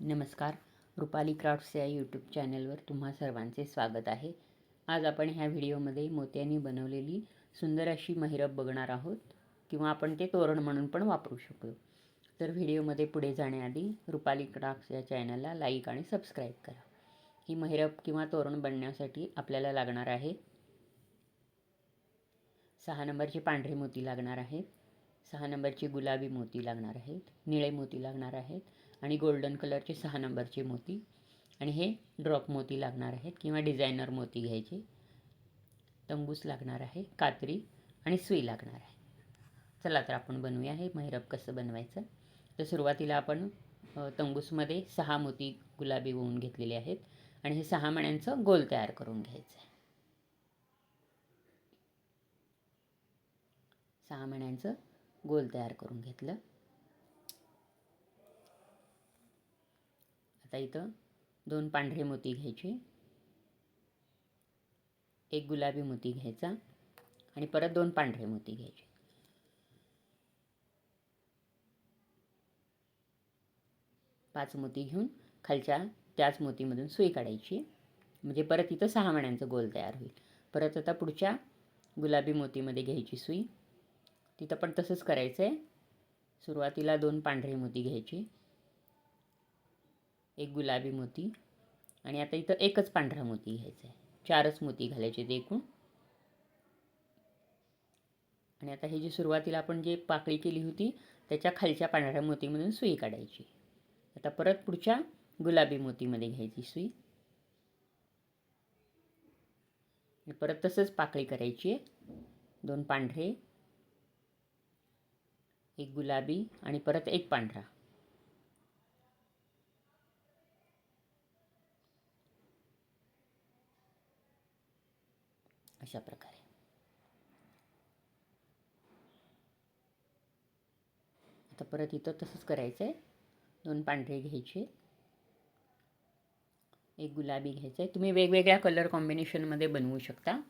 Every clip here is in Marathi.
नमस्कार. रुपाली क्राफ्ट्स या यूट्यूब चॅनलवर तुम्हा सर्वांचे स्वागत आहे. आज आपण ह्या व्हिडिओमध्ये मोत्यांनी बनवलेली सुंदर अशी महिरप बघणार आहोत किंवा आपण ते तोरण म्हणून पण वापरू शकतो. तर व्हिडिओमध्ये पुढे जाण्याआधी रुपाली क्राफ्ट्स या चॅनलला लाईक आणि सबस्क्राईब करा. ही महिरप किंवा तोरण बनण्यासाठी आपल्याला लागणार आहे. सहा नंबरचे पांढरे मोती लागणार आहेत सहा नंबरचे गुलाबी मोती लागणार आहेत. निळे मोती लागणार आहेत. आणि गोल्डन कलरचे सहा नंबरचे मोती. आणि हे ड्रॉप मोती लागणार आहेत किंवा डिझायनर मोती घ्यायचे. तंबूस लागणार आहे कात्री आणि सुई लागणार आहे. चला तर आपण बनवूया हे महिरप कसं बनवायचं. तर सुरुवातीला आपण तंबूसमध्ये सहा मोती गुलाबी होऊन घेतलेले आहेत. आणि हे सहा मण्यांचं गोल तयार करून घ्यायचं आहे सहा मण्यांचं गोल तयार करून घेतलं. आता इथं दोन पांढरे मोती घ्यायचे. एक गुलाबी मोती घ्यायचा आणि परत दोन पांढरे मोती घ्यायचे. पाच मोती घेऊन खालच्या त्याच मोतीमधून सुई काढायची. म्हणजे परत इथं सहा मण्यांचं गोल तयार होईल. परत आता पुढच्या गुलाबी मोतीमध्ये घ्यायची सुई. तिथं पण तसंच करायचं आहे सुरुवातीला दोन पांढरे मोती घ्यायची. एक गुलाबी मोती आणि आता इथं एकच पांढरा मोती घ्यायचा आहे. चारच मोती घालायचे ते एकूण. आणि आता हे जी सुरुवातीला आपण जे पाकळी केली होती त्याच्या खालच्या पांढऱ्या मोतीमधून सुई काढायची. आता परत पुढच्या गुलाबी मोतीमध्ये घ्यायची सुई. परत तसंच पाकळी करायची आहे. दोन पांढरे एक गुलाबी आणि परत एक पांढरा. अशा प्रकारे. आता परत इथं तसंच करायचं आहे दोन पांढरे घ्यायचे. एक गुलाबी घ्यायचं आहे तुम्ही वेगवेगळ्या कलर कॉम्बिनेशनमध्ये बनवू शकता.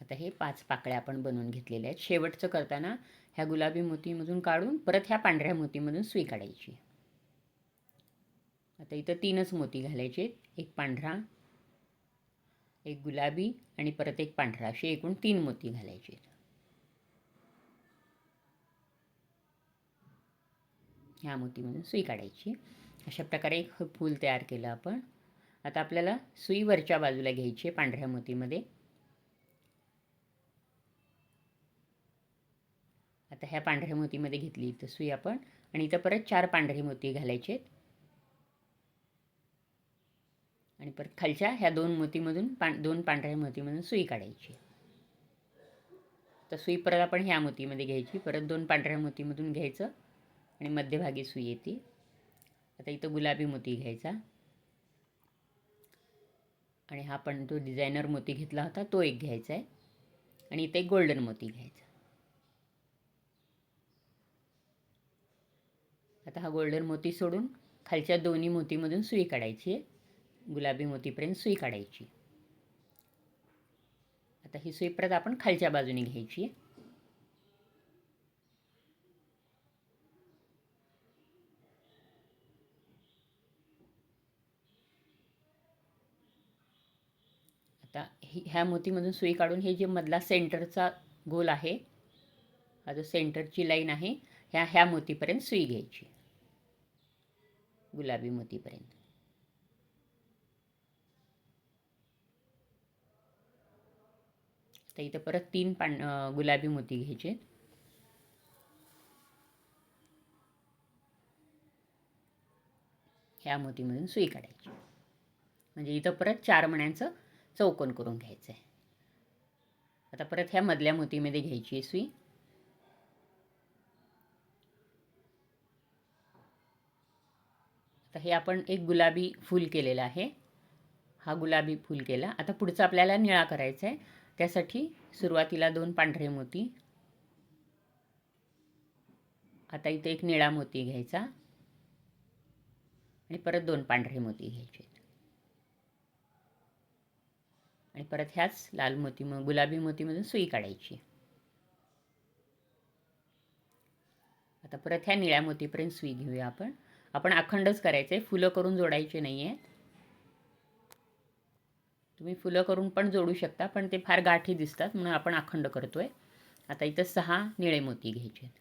आता हे पाच पाकळ्या आपण बनवून घेतलेल्या आहेत. शेवटचं करताना ह्या गुलाबी मोतीमधून काढून परत ह्या पांढऱ्या मोतीमधून सुई काढायची आता इथं तीनच मोती घालायचे एक पांढरा एक गुलाबी आणि परत एक पांढरा. असे एकूण तीन मोती घालायचे ह्या मोतीमधून सुई काढायची अशा प्रकारे एक फूल तयार केलं आपण. आता आपल्याला सुई वरच्या बाजूला घ्यायची आहे पांढऱ्या मोतीमध्ये. आता ह्या पांढऱ्या मोतीमध्ये घेतली इथं सुई आपण. आणि इथं परत चार पांढरे मोती घालायचे आणि परत खालच्या ह्या दोन मोतीमधून पां दोन पांढऱ्या मोतीमधून सुई काढायची. तर सुई परत आपण ह्या मोतीमध्ये घ्यायची. परत दोन पांढऱ्या मोतीमधून घ्यायचं. आणि मध्यभागी सुई येते. आता इथं गुलाबी मोती घ्यायचा. आणि हा पण तो डिझायनर मोती घेतला होता. तो एक घ्यायचा आहे. आणि इथं एक गोल्डन मोती घ्यायचा. आता हा गोल्डन मोती सोडून खालच्या दोन्ही मोतीमधून सुई काढायची आहे. गुलाबी मोतीपर्यंत सुई काढायची. आता ही सुई परत आपण खालच्या बाजूने घ्यायची आहे. आता ही ह्या मोतीमधून सुई काढून हे जे मधला सेंटरचा गोल आहे हा जो सेंटरची लाईन आहे ह्या ह्या मोतीपर्यंत सुई घ्यायची. गुलाबी मोतीपर्यंत. तर इथं परत तीन पान गुलाबी मोती घ्यायचे. ह्या मोतीमधून सुई काढायची. म्हणजे इथं परत चार मण्यांचं चौकोन करून घ्यायचं आहे आता परत ह्या मधल्या मोतीमध्ये घ्यायची आहे सुई आता हे आपण एक गुलाबी फूल केलेलं आहे. हा गुलाबी फूल केला. आता पुढचा आपल्याला निळा करायचा आहे. त्यासाठी सुरुवातीला दोन पांढरे मोती. आता इथे एक निळा मोती घ्यायचा. आणि परत दोन पांढरे मोती घ्यायचे. आणि परत ह्याच लाल मोती मग गुलाबी मोतीमधून सुई काढायची. आता परत ह्या निळ्या मोतीपर्यंत सुई घेऊया आपण. आपण अखंडच करायचं आहे फुलं करून जोडायचे नाही आहेत तुम्ही फुलं करून पण जोडू शकता पण ते फार गाठी दिसतात म्हणून आपण अखंड करतोय. आता इथं सहा निळे मोती घ्यायचे आहेत.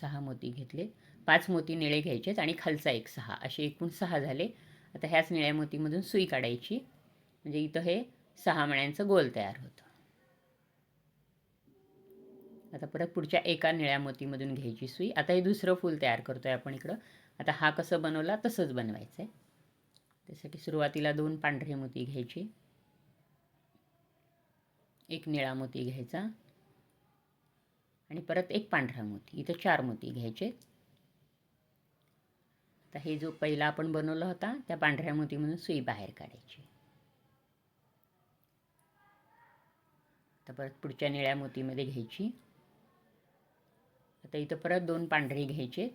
सहा मोती घेतले. पाच मोती निळे घ्यायचेत आणि खालचा एक सहा. असे एकूण सहा झाले. आता ह्याच निळ्या मोतीमधून सुई काढायची. म्हणजे इथं हे सहा मण्यांचं गोल तयार होतं. आता परत पुढच्या एका निळ्या मोतीमधून घ्यायची सुई. आता हे दुसरं फूल तयार करतो आहे आपण इकडं. आता हा कसं बनवला तसंच बनवायचं आहे त्यासाठी सुरुवातीला दोन पांढरे मोती घ्यायची. एक निळा मोती घ्यायचा. आणि परत एक पांढरा मोती. इथं चार मोती घ्यायचे. आता हे जो पहिला आपण बनवला होता त्या पांढऱ्या मोतीमधून सुई बाहेर काढायची. आता परत पुढच्या निळ्या मोतीमध्ये घ्यायची. आता इथं परत दोन पांढरे घ्यायचे.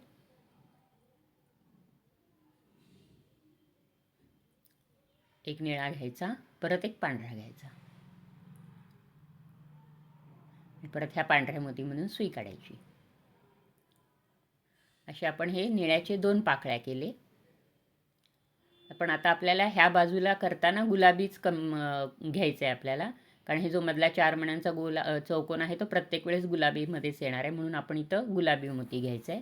एक निळा घ्यायचा परत एक पांढरा घ्यायचा. परत ह्या पांढऱ्या मोतीमधून सुई काढायची. असे आपण हे निळ्याचे दोन पाकळ्या केले. पण आता आपल्याला ह्या बाजूला करताना गुलाबीच कम घ्यायचं आहे आपल्याला. कारण हे जो मधला चार मण्यांचा गोला चौकोन आहे तो प्रत्येक वेळेस गुलाबीमध्येच येणार आहे. म्हणून आपण इथं गुलाबी मोती घ्यायचं आहे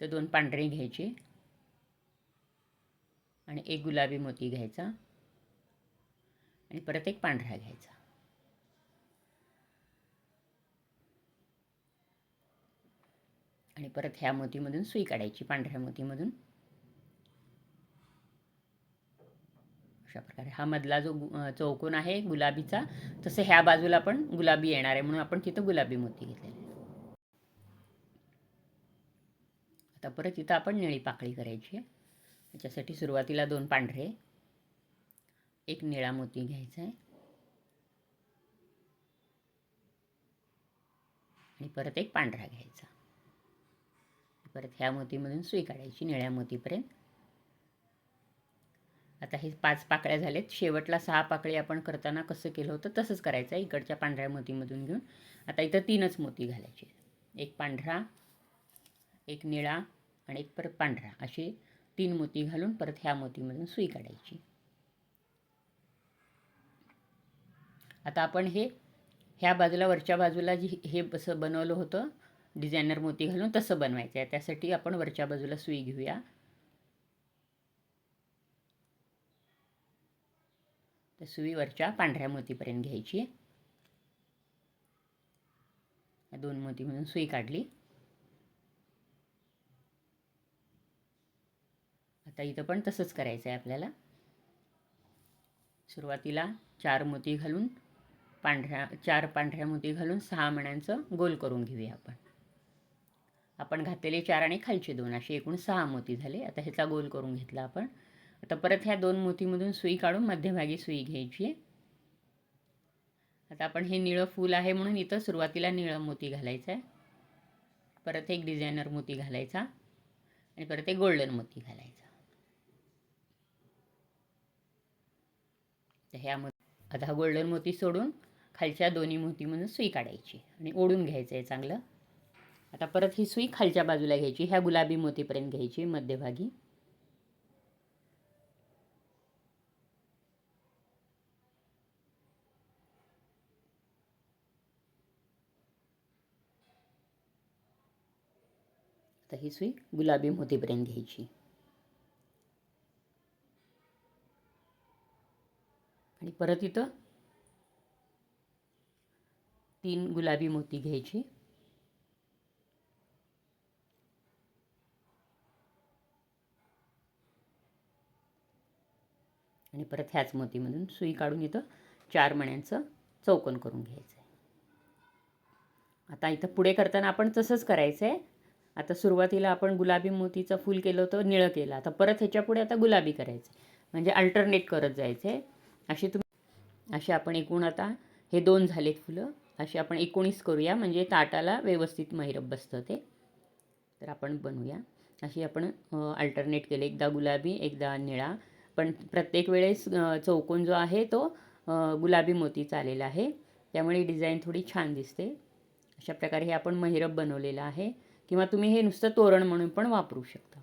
तर दोन पांढरे घ्यायची. आणि एक गुलाबी मोती घ्यायचा. आणि परत एक पांढरा घ्यायचा. आणि परत ह्या मोतीमधून सुई काढायची पांढऱ्या मोतीमधून. अशा प्रकारे. हा मधला जो चौकोन आहे गुलाबीचा तसं ह्या बाजूला पण गुलाबी येणार आहे म्हणून आपण तिथं गुलाबी मोती घेतलेले आता परत तिथं आपण निळी पाकळी करायची आहे. त्याच्यासाठी सुरुवातीला दोन पांढरे एक निळा मोती घ्यायचा आहे. आणि परत एक पांढरा घ्यायचा. परत ह्या मोतीमधून सुई काढायची निळ्या मोतीपर्यंत. आता हे पाच पाकळ्या झालेत शेवटला सहा पाकळी आपण करताना कसं केलं होतं तसंच करायचं आहे इकडच्या पांढऱ्या मोतीमधून घेऊन. आता इथं तीनच मोती घालायचे एक पांढरा एक निळा आणि एक परत पांढरा. असे तीन मोती घालून परत ह्या मोतीमधून सुई काढायची. आता आपण हे ह्या बाजूला वरच्या बाजूला जी हे असं बनवलं होतं डिझायनर मोती घालून तसं बनवायचं आहे. त्यासाठी आपण वरच्या बाजूला सुई घेऊया. तर सुई वरच्या पांढऱ्या मोतीपर्यंत घ्यायची. दोन मोतीमधून सुई काढली. आता इथं पण तसंच करायचं आहे आपल्याला. सुरुवातीला चार मोती घालून पांढऱ्या चार पांढऱ्या मोती घालून सहा मण्यांचं गोल करून घेऊया आपण. आपण घातलेले चार आणि खालचे दोन असे एकूण सहा मोती झाले. आता ह्याचा गोल करून घेतला आपण. आता परत ह्या दोन मोतीमधून सुई काढून मध्यभागी सुई घ्यायची आहे. आता आपण हे निळं फूल आहे म्हणून इथं सुरुवातीला निळं मोती घालायचं आहे. परत एक डिझायनर मोती घालायचा आणि परत एक गोल्डन मोती घालायचा. तर ह्या आता हा गोल्डन मोती सोडून खालच्या दोन्ही मोतीमधून सुई काढायची आणि ओढून घ्यायचं आहे चांगलं. आता परत ही सुई खालच्या बाजूला घ्यायची ह्या गुलाबी मोतीपर्यंत घ्यायची मध्यभागी आता ही सुई गुलाबी मोतीपर्यंत घ्यायची. आणि परत इथं तीन गुलाबी मोती घ्यायची. आणि परत ह्याच मोतीमधून सुई काढून इथं चार मण्यांचं चौकन करून घ्यायचं आहे आता इथं पुढे करताना आपण तसंच करायचं आहे आता सुरुवातीला आपण गुलाबी मोतीचं फूल केलं होतं निळं केलं. आता परत ह्याच्यापुढे आता गुलाबी करायचं. म्हणजे अल्टरनेट करत जायचं. आहे अशी तुम्ही असे आपण एकूण आता हे दोन झालेत फुलं. असे आपण एकोणीस करूया. म्हणजे ताटाला व्यवस्थित महिरप बसतं ते तर आपण बनवूया. अशी आपण अल्टरनेट केले. एकदा गुलाबी एकदा निळा. पण प्रत्येक वेळेस चौकोन जो आहे तो गुलाबी मोतीचा आलेला आहे. त्यामुळे डिझाईन थोडी छान दिसते. अशा प्रकारे हे आपण महिरप बनवलेलं आहे. किंवा तुम्ही हे नुसतं तोरण म्हणून पण वापरू शकता.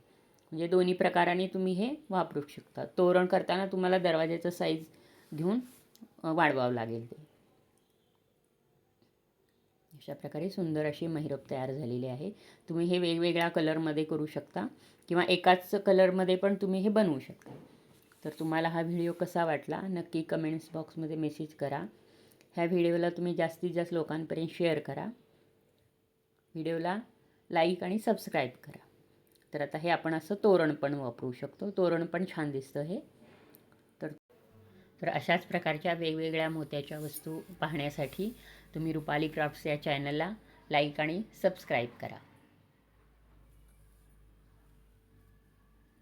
म्हणजे दोन्ही प्रकाराने तुम्ही हे वापरू शकता. तोरण करताना तुम्हाला दरवाज्याचा साईज घेऊन वाढवावं लागेल ते. अशा प्रकारे सुंदर अशी महिरप तयार झालेली आहे. तुम्ही हे वेगवेगळ्या कलरमध्ये करू शकता किंवा एकाच कलरमध्ये पण तुम्ही हे बनवू शकता. तर तुम्हाला हा व्हिडिओ कसा वाटला नक्की कमेंट्स बॉक्समध्ये मेसेज करा. ह्या व्हिडिओला तुम्ही जास्तीत जास्त लोकांपर्यंत शेअर करा. व्हिडिओला लाईक आणि सबस्क्राईब करा. तर आता हे आपण असं तोरण पण वापरू शकतो. तोरण पण छान दिसतं हे. तर तर अशाच प्रकारच्या वेगवेगळ्या मोत्याच्या वस्तू पाहण्यासाठी तुम्ही रुपाली क्राफ्ट्स या चॅनलला लाईक आणि सबस्क्राईब करा.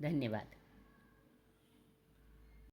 धन्यवाद.